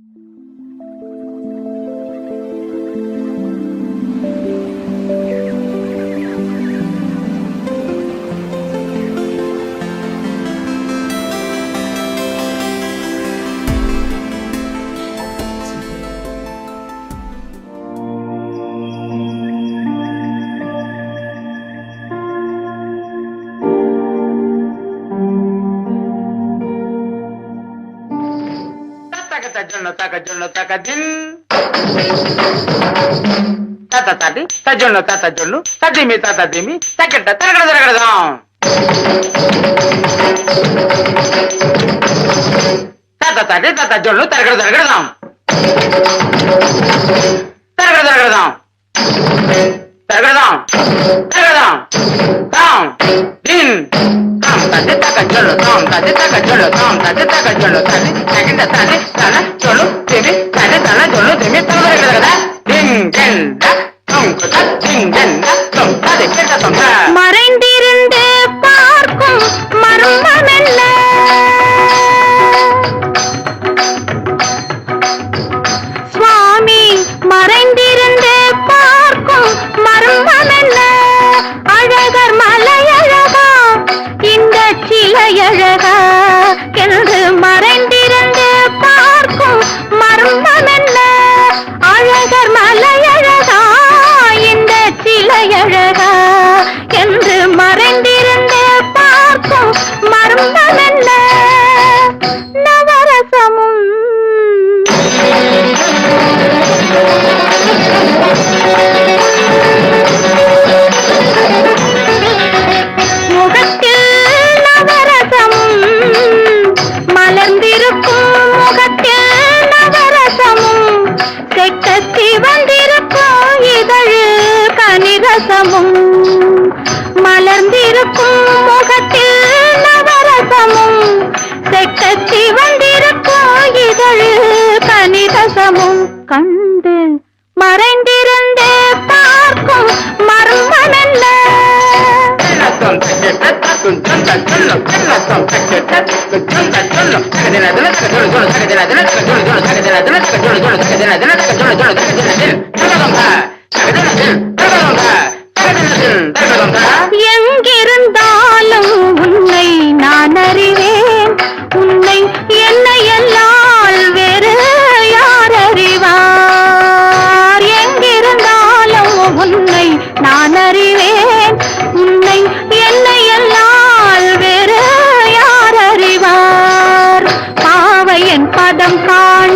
Mm-hmm. జొన్న తక జొన్న తక దిన్ తాత తాటి తజొన్ను తాత జొన్ను తదిమి తాత దిమి తగ్గట్ట తరగడ తరగడదాం తాత తాటి తాత జొన్ను తరగడ తరగడదాం తరగడ తరగడదాం తరగడదాం తరగడదాం తాం దిన్. தாம் தது தக சொல்லு தாம் தது தக சொல்லு தாம் தது தக சொல்லு தது தகுந்த தது தன சொல்லு திவி தன தன சொல்லு திவி தவறுகிறதா திங்கெண்ட தொங் குத திங்கெண்ட தொங் தது கேட்ட தொங்க மறைந்திருந்து பார்க்கும் மர்மமெல்ல சுவாமி மறைந்தி சிலையழகா கனிரசமும் மலர்ந்திருக்கும் முகத்தில் நவரசமும் செக்கத்தி வந்திருக்கும் இதழு கனிரசமும் கண்டு மறைந்திருந்தே பார்க்கும் மர்மம் என்ன tum பதம் காண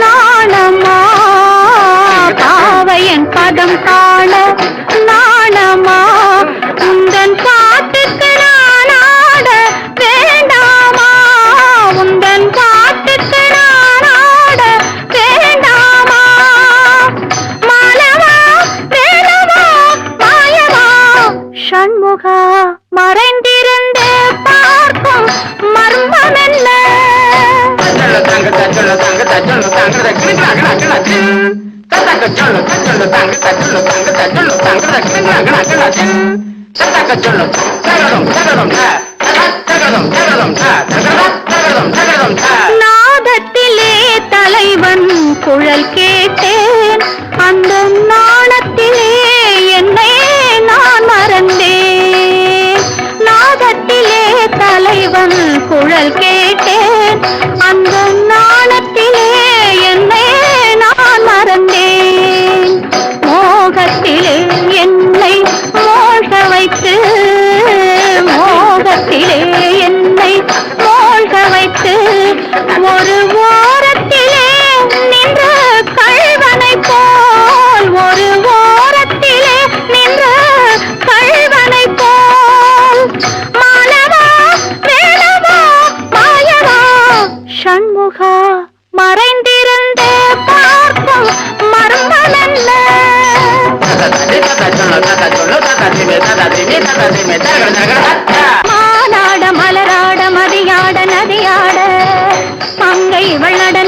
நாணமா? பாவையன் பதம் காண தங்க த கிணா கிணா கிணா தின் ததக ஜொல்லு தகதம் தகதம் த தகதம் தகதம் த தகதம் தகதம் தகதம் த நாதத்திலே தலைவன் குழல் கேட்டேன். அந்த நாணத்திலே என்னை நான் மறந்தேன். நாதத்திலே தலைவன் குழல் கேட்டேன் ஒரு ஓரத்திலே நின்று கழுவனை போல் ஒரு ஓரத்திலே நின்று கழுவனை போல் மாலவா வேணவா மாயவா சண்முகா மறைந்திருந்தே பார்க்கும் மர்மம் என்ன மானாட மலராட மதியாட நதியாட மங்கை இவள் வள்ளட